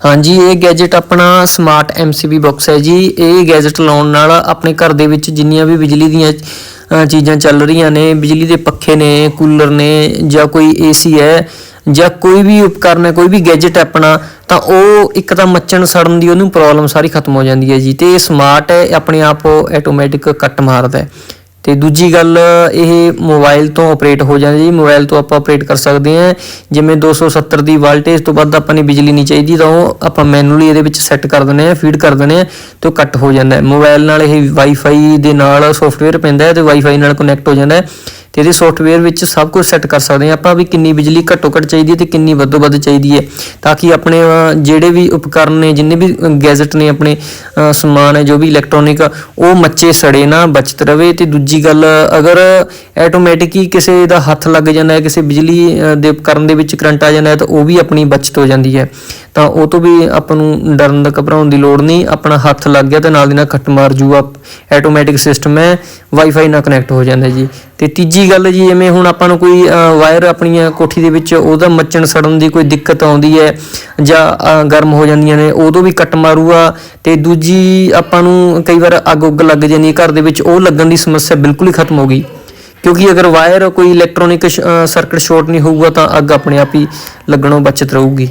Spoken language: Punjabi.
ਹਾਂਜੀ, ਇਹ ਗੈਜਟ ਆਪਣਾ ਸਮਾਰਟ MCB ਬਾਕਸ ਹੈ ਜੀ। ਇਹ ਗੈਜਟ ਲਾਉਣ ਨਾਲ ਆਪਣੇ ਘਰ ਦੇ ਵਿੱਚ ਜਿੰਨੀਆਂ ਵੀ ਬਿਜਲੀ ਦੀਆਂ ਚੀਜ਼ਾਂ ਚੱਲ ਰਹੀਆਂ ਨੇ, ਬਿਜਲੀ ਦੇ ਪੱਖੇ ਨੇ, ਕੂਲਰ ਨੇ, ਜਾਂ ਕੋਈ AC ਹੈ, ਜਾਂ ਕੋਈ ਵੀ ਉਪਕਰਨ ਹੈ, ਕੋਈ ਵੀ ਗੈਜਟ ਆਪਣਾ, ਤਾਂ ਉਹ ਇੱਕ ਤਾਂ ਮੱਚਣ, ਸੜਨ ਦੀ ਉਹਨੂੰ ਪ੍ਰੋਬਲਮ ਸਾਰੀ ਖਤਮ ਹੋ ਜਾਂਦੀ ਹੈ ਜੀ। ਤੇ ਇਹ ਸਮਾਰਟ ਹੈ ਆਪਣੇ ਆਪ ਆਟੋਮੈਟਿਕ ਕੱਟ ਮਾਰਦਾ ਹੈ। ਤੇ ਦੂਜੀ ਗੱਲ, ਇਹ ਮੋਬਾਈਲ ਤੋਂ ਆਪਰੇਟ ਹੋ ਜਾਂਦਾ ਜੀ। ਮੋਬਾਈਲ ਤੋਂ ਆਪਾਂ ਆਪਰੇਟ ਕਰ ਸਕਦੇ ਹਾਂ। ਜਿਵੇਂ 270 ਦੀ ਵੋਲਟੇਜ ਤੋਂ ਵੱਧ ਆਪਾਂ ਨੇ ਬਿਜਲੀ ਨਹੀਂ ਚਾਹੀਦੀ, ਤਾਂ ਉਹ ਆਪਾਂ ਮੈਨੂਅਲੀ ਇਹਦੇ ਵਿੱਚ ਸੈੱਟ ਕਰ ਦਿੰਦੇ ਹਾਂ ਫੀਡ ਕਰ ਦਿੰਦੇ ਹਾਂ ਤੇ ਉਹ ਕੱਟ ਹੋ ਜਾਂਦਾ ਹੈ। ਮੋਬਾਈਲ ਨਾਲ ਇਹ ਵਾਈਫਾਈ ਦੇ ਨਾਲ ਸੌਫਟਵੇਅਰ ਪੈਂਦਾ ਹੈ ਤੇ ਵਾਈਫਾਈ ਨਾਲ ਕਨੈਕਟ ਹੋ ਜਾਂਦਾ ਹੈ। ਤੇ ਇਹਦੇ ਸੌਫਟਵੇਅਰ ਵਿੱਚ ਸਭ ਕੁਝ ਸੈੱਟ ਕਰ ਸਕਦੇ ਹਾਂ ਆਪਾਂ ਵੀ ਕਿੰਨੀ ਬਿਜਲੀ ਘੱਟੋ ਘੱਟ ਚਾਹੀਦੀ ਹੈ ਤੇ ਕਿੰਨੀ ਵੱਧੋ ਵੱਧ ਚਾਹੀਦੀ ਹੈ, ਤਾਂ ਕਿ ਆਪਣੇ ਜਿਹੜੇ ਵੀ ਉਪਕਰਨ ਨੇ, ਜਿੰਨੇ ਵੀ ਗੈਜਟ ਨੇ ਆਪਣੇ ਸਮਾਨ ਹੈ ਜੋ ਵੀ ਇਲੈਕਟ੍ਰੋਨਿਕ ਉਹ ਮੱਚੇ ਸੜੇ ਨਾ, ਬਚਤ ਰਵੇ ਤੇ ਦੂਜੀ ਗੱਲ, ਅਗਰ ਆਟੋਮੈਟਿਕ ਹੀ ਕਿਸੇ ਦਾ ਹੱਥ ਲੱਗ ਜਾਂਦਾ ਹੈ, ਕਿਸੇ ਬਿਜਲੀ ਦੇ ਉਪਕਰਨ ਦੇ ਵਿੱਚ ਕਰੰਟ ਆ ਜਾਂਦਾ ਹੈ, ਤਾਂ ਉਹ ਵੀ ਆਪਣੀ ਬਚਤ ਹੋ ਜਾਂਦੀ ਹੈ। ਤਾਂ ਉਹ ਤੋਂ ਵੀ ਆਪਾਂ ਨੂੰ ਡਰਨ ਦਾ ਘਬਰਾਉਣ ਦੀ ਲੋੜ ਨਹੀਂ, ਆਪਣਾ ਹੱਥ ਲੱਗ ਗਿਆ ਤੇ ਨਾਲ ਦੀ ਨਾਲ ਖੱਟ ਮਾਰ ਜੂਗਾ ਆਟੋਮੈਟਿਕ ਸਿਸਟਮ ਹੈ ਵਾਈਫਾਈ ਨਾਲ ਕਨੈਕਟ ਹੋ ਜਾਂਦਾ ਜੀ। ਤੇ ਤੀਜੀ ਗੱਲ ਜੀ ਜਿਵੇਂ ਹੁਣ ਆਪਾਂ ਨੂੰ ਕੋਈ ਵਾਇਰ ਆਪਣੀਆਂ ਕੋਠੀ ਦੇ ਵਿੱਚ ਉਹਦਾ ਮੱਚਣ ਸੜਨ ਦੀ ਕੋਈ ਦਿੱਕਤ ਆਉਂਦੀ ਹੈ ਜਾਂ ਗਰਮ ਹੋ ਜਾਂਦੀਆਂ ਨੇ, ਉਦੋਂ ਵੀ ਕੱਟ ਮਾਰੂਗਾ ਤੇ ਦੂਜੀ ਆਪਾਂ ਨੂੰ ਕਈ ਵਾਰ ਅੱਗ ਉੱਗ ਲੱਗ ਜਾਂਦੀ ਹੈ, ਘਰ ਦੇ ਵਿੱਚ ਉਹ ਲੱਗਣ ਦੀ ਸਮੱਸਿਆ ਬਿਲਕੁਲ ਹੀ ਖਤਮ ਹੋ ਗਈ। ਕਿਉਂਕਿ ਅਗਰ ਵਾਇਰ ਕੋਈ ਇਲੈਕਟ੍ਰੋਨਿਕ ਸਰਕਟ ਸ਼ਾਰਟ ਨਹੀਂ ਹੋਊਗਾ ਤਾਂ ਅੱਗ ਆਪਣੇ ਆਪ ਹੀ ਲੱਗਣੋਂ ਬਚਤ ਰਹੂਗੀ।